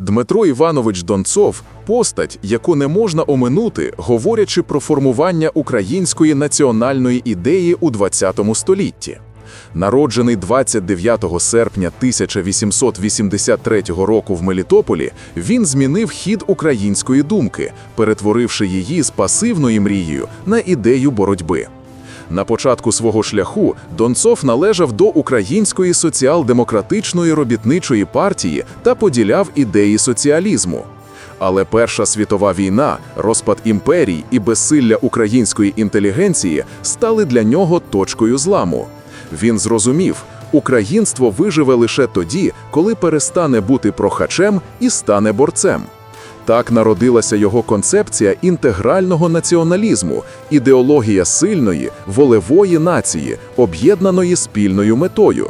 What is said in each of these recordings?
Дмитро Іванович Донцов постать, яку не можна оминути, говорячи про формування української національної ідеї у ХХ столітті. Народжений 29 серпня 1883 року в Мелітополі, він змінив хід української думки, перетворивши її з пасивної мрією на ідею боротьби. На початку свого шляху Донцов належав до Української соціал-демократичної робітничої партії та поділяв ідеї соціалізму. Але Перша світова війна, розпад імперій і безсилля української інтелігенції стали для нього точкою зламу. Він зрозумів, українство виживе лише тоді, коли перестане бути прохачем і стане борцем. Так народилася його концепція інтегрального націоналізму, ідеологія сильної, волевої нації, об'єднаної спільною метою.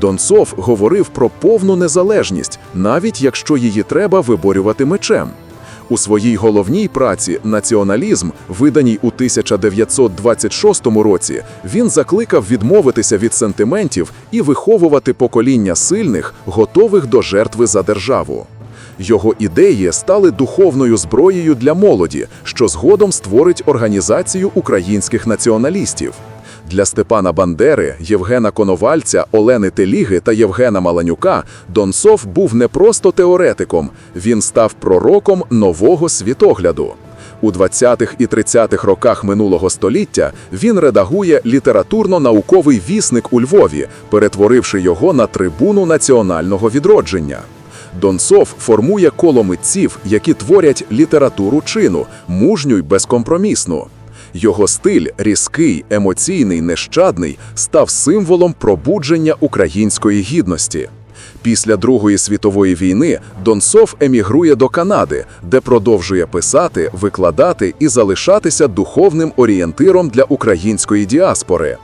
Донцов говорив про повну незалежність, навіть якщо її треба виборювати мечем. У своїй головній праці Націоналізм, виданій у 1926 році, він закликав відмовитися від сентиментів і виховувати покоління сильних, готових до жертви за державу. Його ідеї стали духовною зброєю для молоді, що згодом створить організацію українських націоналістів. Для Степана Бандери, Євгена Коновальця, Олени Теліги та Євгена Маланюка Донцов був не просто теоретиком, він став пророком нового світогляду. У 20-х і 30-х роках минулого століття він редагує літературно-науковий вісник у Львові, перетворивши його на трибуну національного відродження. Донцов формує коло митців, які творять літературу чину, мужню й безкомпромісну. Його стиль, різкий, емоційний, нещадний, став символом пробудження української гідності. Після Другої світової війни Донцов емігрує до Канади, де продовжує писати, викладати і залишатися духовним орієнтиром для української діаспори.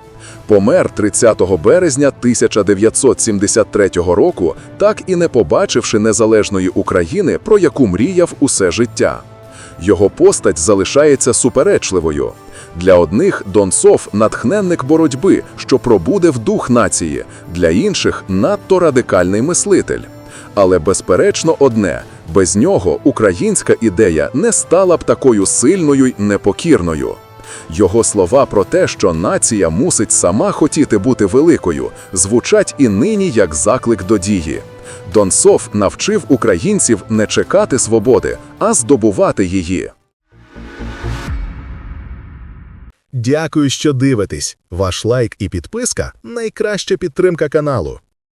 Помер 30 березня 1973 року, так і не побачивши незалежної України, про яку мріяв усе життя. Його постать залишається суперечливою. Для одних Донцов – натхненник боротьби, що пробудив дух нації, для інших – надто радикальний мислитель. Але безперечно одне – без нього українська ідея не стала б такою сильною й непокірною. Його слова про те, що нація мусить сама хотіти бути великою, звучать і нині як заклик до дії. Донцов навчив українців не чекати свободи, а здобувати її. Дякую, що дивитесь. Ваш лайк і підписка найкраща підтримка каналу.